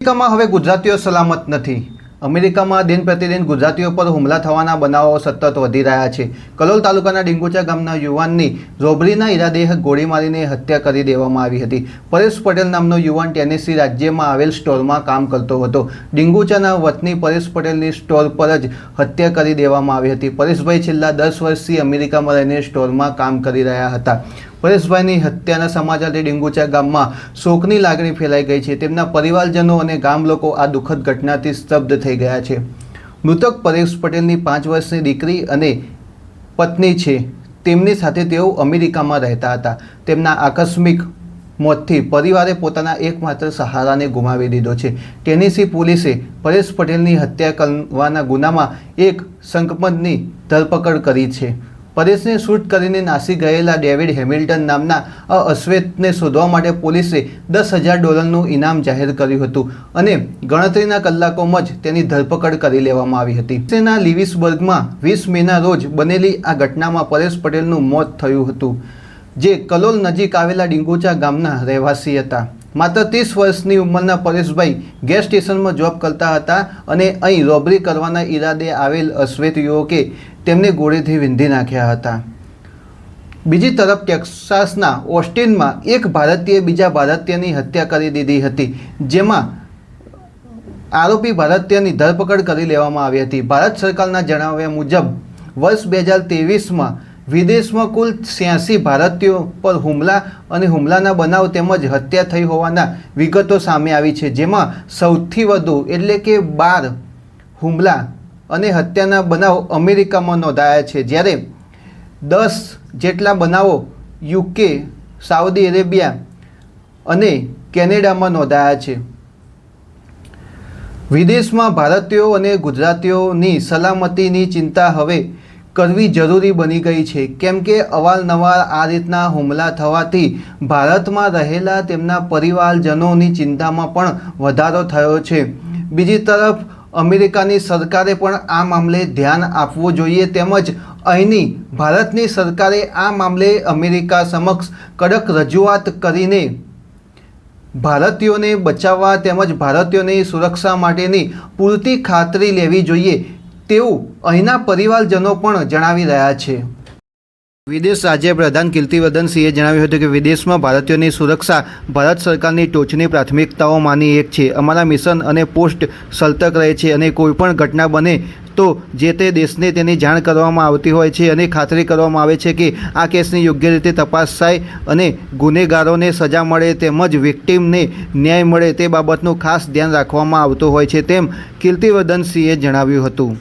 અમેરિકામાં હવે ગુજરાતીઓ સલામત નથી. અમેરિકામાં દિન પ્રતિદિન ગુજરાતીઓ પર હુમલા થવાના બનાવો સતત વધી રહ્યા છે. કલોલ તાલુકાના ડિંગુચા ગામના યુવાનની રોબરીના ઈરાદે ગોળી મારીને હત્યા કરી દેવામાં આવી હતી. પરેશ પટેલ નામનો યુવાન ટેનેસી રાજ્યમાં આવેલ સ્ટોરમાં કામ કરતો હતો. ડિંગુચાના વતની પરેશ પટેલની સ્ટોર પર જ હત્યા કરી દેવામાં આવી હતી. પરેશભાઈ છેલ્લા દસ વર્ષથી અમેરિકામાં રહીને સ્ટોરમાં કામ કરી રહ્યા હતા. પરેશભાઈની હત્યાના સમાચારથી ડેન્ગુચા ગામમાં શોકની લાગણી ફેલાઈ ગઈ છે. તેમના પરિવારજનો અને ગામ લોકો આ દુઃખદ ઘટનાથી સ્તબ્ધ થઈ ગયા છે. મૃતક પરેશ પટેલની પાંચ વર્ષની દીકરી અને પત્ની છે. તેમની સાથે તેઓ અમેરિકામાં રહેતા હતા. તેમના આકસ્મિક મોતથી પરિવારે પોતાના એકમાત્ર સહારાને ગુમાવી દીધો છે. ટેનેસી પોલીસે પરેશ પટેલની હત્યા કરવાના ગુનામાં એક સંકમદની ધરપકડ કરી છે. પરેશને શૂટ કરીને નાસી ગયેલા ડેવિડ હેમિલ્ટન નામના અશ્વેતને શોધવા માટે પોલીસે દસ હજાર ડોલરનું ઇનામ જાહેર કર્યું હતું અને ગણતરીના કલાકોમાં જ તેની ધરપકડ કરી લેવામાં આવી હતી. તેના લિવિસબર્ગમાં વીસ મેના રોજ બનેલી આ ઘટનામાં પરેશ પટેલનું મોત થયું હતું, જે કલોલ નજીક આવેલા ડિંગોચા ગામના રહેવાસી હતા. માત્ર ત્રીસ વર્ષની ઉંમરના પરેશભાઈ ગેસ સ્ટેશનમાં જોબ કરતા હતા અને અહીં રોબરી કરવાના ઈરાદે આવેલ અશ્વેત યુવકે તેમને ગોળીથી વિંધી નાખ્યા હતા. બીજી તરફ ટેક્સાસના ઓસ્ટિનમાં એક ભારતીય બીજા ભારતીયની હત્યા કરી દીધી હતી, જેમાં આરોપી ભારતીયની ધરપકડ કરી લેવામાં આવી હતી. ભારત સરકારના જણાવ્યા મુજબ, વર્ષ બે હજાર ત્રેવીસમાં વિદેશમાં કુલ છ્યાસી ભારતીયો પર હુમલા અને હુમલાના બનાવ તેમજ હત્યા થઈ હોવાના વિગતો સામે આવી છે, જેમાં સૌથી વધુ એટલે કે બાર હુમલા અને હત્યાના બનાવ અમેરિકામાં નોંધાયા છે. જ્યારે દસ જેટલા બનાવો યુકે, સાઉદી અરેબિયા અને કેનેડામાં નોંધાયા છે. વિદેશમાં ભારતીયો અને ગુજરાતીઓની સલામતીની ચિંતા હવે કરવી જરૂરી બની ગઈ છે. કેમ કે અવારનવાર આ રીતના હુમલા થવાથી ભારતમાં રહેલા તેમના પરિવારજનોની ચિંતામાં પણ વધારો થયો છે. બીજી તરફ અમેરિકાની સરકારે પણ આ મામલે ધ્યાન આપવું જોઈએ તેમજ અહીંની ભારતની સરકારે આ મામલે અમેરિકા સમક્ષ કડક રજૂઆત કરીને ભારતીયોને બચાવવા તેમજ ભારતીયોની સુરક્ષા માટેની પૂરતી ખાતરી લેવી જોઈએ તેવું અહીંના પરિવારજનો પણ જણાવી રહ્યા છે. વિદેશ રાજ્ય પ્રધાન કીર્તિવર્ધનસિંહે જણાવ્યું હતું કે વિદેશમાં ભારતીયોની સુરક્ષા ભારત સરકારની ટોચની પ્રાથમિકતાઓમાંની એક છે. અમારા મિશન અને પોસ્ટ સલતક રહે છે અને કોઈપણ ઘટના બને તો જે તે દેશને તેની જાણ કરવામાં આવતી હોય છે અને ખાતરી કરવામાં આવે છે કે આ કેસની યોગ્ય રીતે તપાસ થાય અને ગુનેગારોને સજા મળે તેમજ વિક્ટીમને ન્યાય મળે તે બાબતનું ખાસ ધ્યાન રાખવામાં આવતું હોય છે તેમ કીર્તિવર્ધનસિંહે જણાવ્યું હતું.